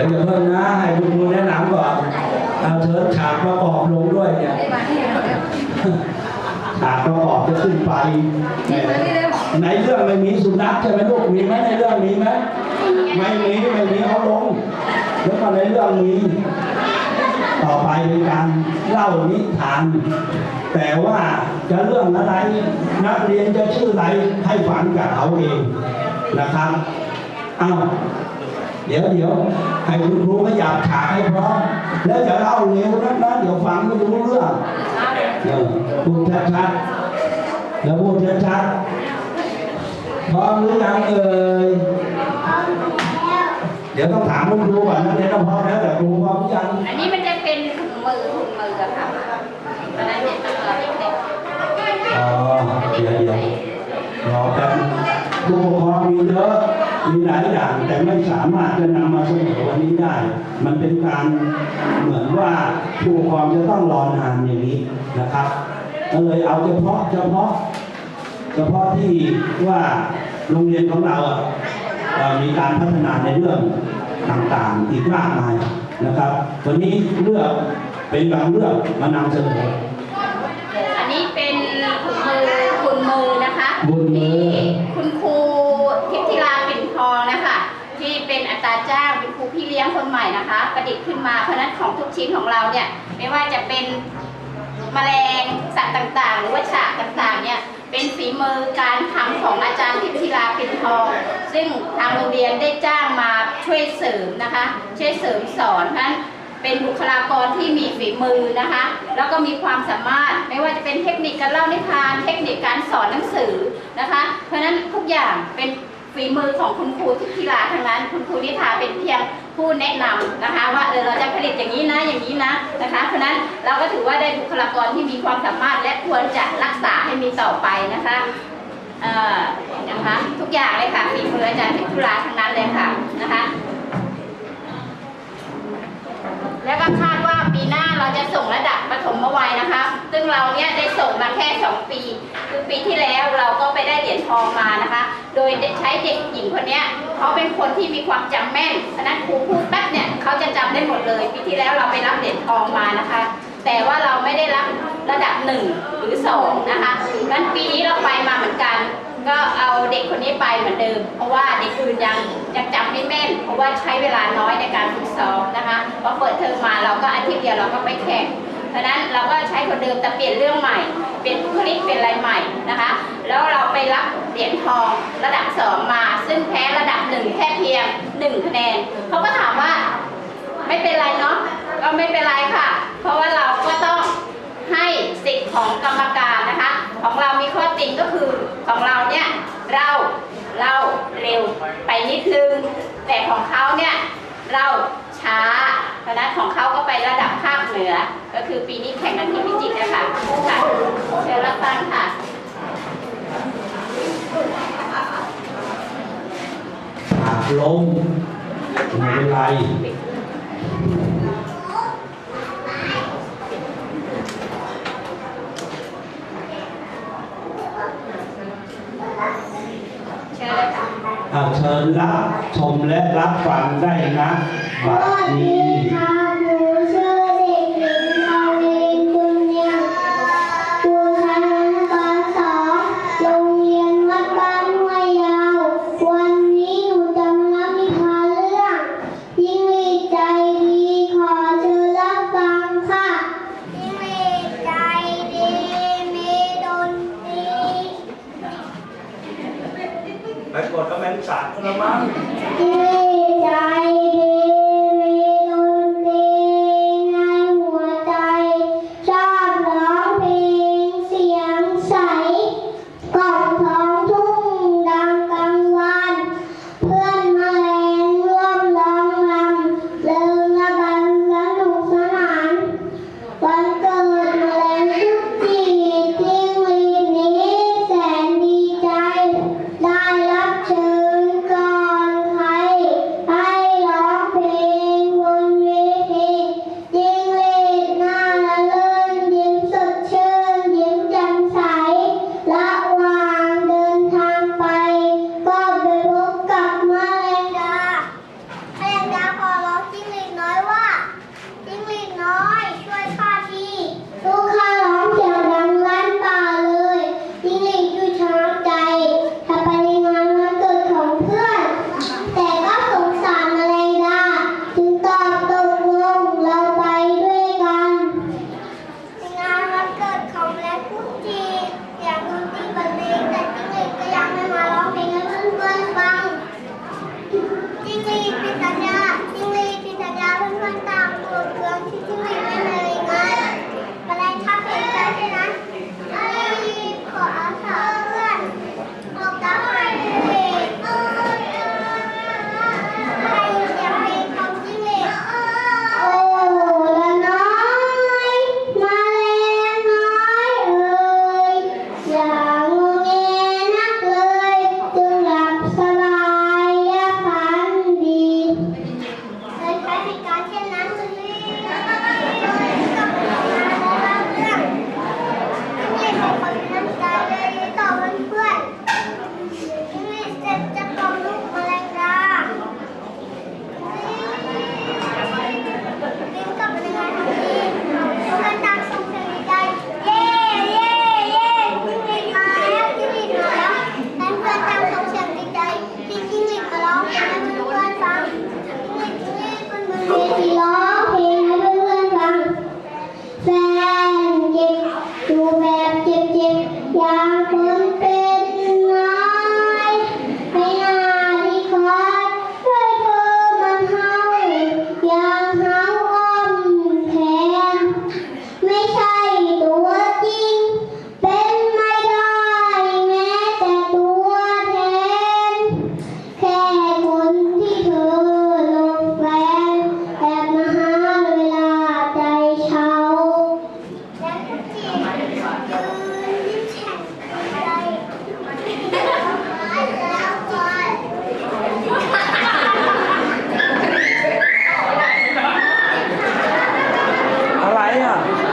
ดี๋ยวอย่าเพิ่งนะ ให้คุณครูแนะนำก่อน เอาเชิญฉากประกอบลงด้วยเนี่ยฉากประกอบจะขึ้นไป ในเรื่องไม่มีสุนัขใช่ไหมลูก มีไหมในเรื่องมีไหมไม่มีไม่มีเอาลง แล้วก็ในเรื่องมี ต่อไปเป็นการเล่านิทาน แต่ว่าจะเรื่องอะไร นักเรียนจะชื่ออะไรให้ฝันกับเขาเองนะครับ เอา เดี๋ยวเดี๋ยวให้คุณครูขยับฉากให้พร้อมแล้วจะเล่าเร็วนักนะเดี๋ยวฟังไม่รู้เรื่องเออพูดชัดๆแล้วพูดชัดๆพร้อมหรือยังเอ่ยเดี๋ยวต้องถามคุณครูก่อนนะเดี๋ยวต้องพร้อมแล้วแต่ครูพร้อมหรือยังอันนี้มันจะเป็นถุงมือถุงมืออะค่ะตอนนั้นเด็กตอนเด็กอ๋อเดี๋ยวเดี๋ยวรอแป๊บผู้ปกครองมีเยอะ มีหลายอย่างแต่ไม่สามารถจะนำมาเสนอวันนี้ได้ มันเป็นการเหมือนว่าผู้ปกครองจะต้องรอนานอย่างนี้นะครับ ก็เลยเอาเฉพาะเฉพาะเฉพาะที่ว่าโรงเรียนของเราอะเอ่อมีการพัฒนาในเรื่องต่างๆ อีกมากมายนะครับ วันนี้เลือกเป็นบางเรื่องมานำเสนอๆอันนี้เป็นถุงมือคุณมือนะคะบุญมือ ที่คุณครูทิพย์ธิราปิ่นทองนะคะ ที่เป็นอัตราจ้างเป็นครูพี่เลี้ยงคนใหม่นะคะ ประดิษฐ์ขึ้นมาเพราะนั้นของทุกชิ้นของเราเนี่ยไม่ว่าจะเป็นแมลงสัตว์ต่างๆ หรือว่าฉากต่างๆเนี่ยเป็นฝีมือการทำของอาจารย์ทิพย์ธิราปินทองซึ่งทางโรงเรียนได้จ้างมาช่วยเสริมนะคะ ช่วยเสริมสอนเพราะนั้นเป็นบุคลากรที่มีฝีมือนะคะ แล้วก็มีความสามารถไม่ว่าจะเป็นเทคนิคการเล่านิทาน เทคนิคการสอนหนังสือนะคะ เพราะฉะนั้นทุกอย่างเป็นฝีมือของคุณครูทิพย์ธิราทั้งนั้น คุณครูนิทาเป็นเพียง ผู้แนะนำนะคะ ว่าเออเราจะผลิตอย่างนี้นะอย่างนี้นะนะคะเพราะนั้นเราก็ถือว่าได้บุคลากรที่มีความสามารถและควรจะรักษาให้มีต่อไปนะคะเอ่อนะคะทุกอย่างเลยค่ะฝีมืออาจารย์ทิพย์ธิราทั้งนั้นเลยค่ะนะคะแล้วก็คาดว่าปีหน้าเราจะส่งระดับปฐมวัยนะคะ ซึ่งเราเนี่ยได้ส่งมาแค่ 2 ปี คือปีที่แล้วเราก็ไปได้เหรียญทองมานะคะ โดยใช้เด็กหญิงคนนี้เขาเป็นคนที่มีความจำแม่นฉะนั้นครูพูดแป๊บเนี่ยเขาจะจำได้หมดเลยปีที่แล้วเราไปรับเหรียญทองมานะคะ แต่ว่าเราไม่ได้รับระดับหนึ่งหรือสองนะคะงั้นปีนี้เราไปมาเหมือนกัน ก็เอาเด็กคนนี้ไปเหมือนเดิม เพราะว่าเด็กอื่นยังยังจำไม่แม่น เพราะว่าใช้เวลาน้อยในการฝึกซ้อมนะคะพอเปิดเทอมมาเราก็อาทิตย์เดียวเราก็ไปแข่งเพราะนั้นเราก็ใช้คนเดิมแต่เปลี่ยนเรื่องใหม่ เปลี่ยนบุคลิกเป็นอะไรใหม่นะคะ แล้วเราไปรับเหรียญทองระดับสองมา ซึ่งแพ้ระดับหนึ่งแค่เพียงหนึ่งคะแนนเขาก็ถามว่าไม่เป็นไรเนาะก็ไม่เป็นไรค่ะ เพราะว่าเราก็ต้องให้สิทธิ์ของกรรมการนะคะ ของเรามีข้อติงก็คือของเราเนี่ยเราเราเร็วไปนิดนึงแต่ของเขาเนี่ยเราช้าเพราะนั้นของเขาก็ไประดับภาคเหนือ คือปีนี้แข่งกันที่พิจิตรนะคะค่ะเชิญรับฟังค่ะหากลงไม่เป็นไรเชิญเลยค่ะอ่าเชิญรับชมและรับฟังได้นะบัดนี้ แ 거야.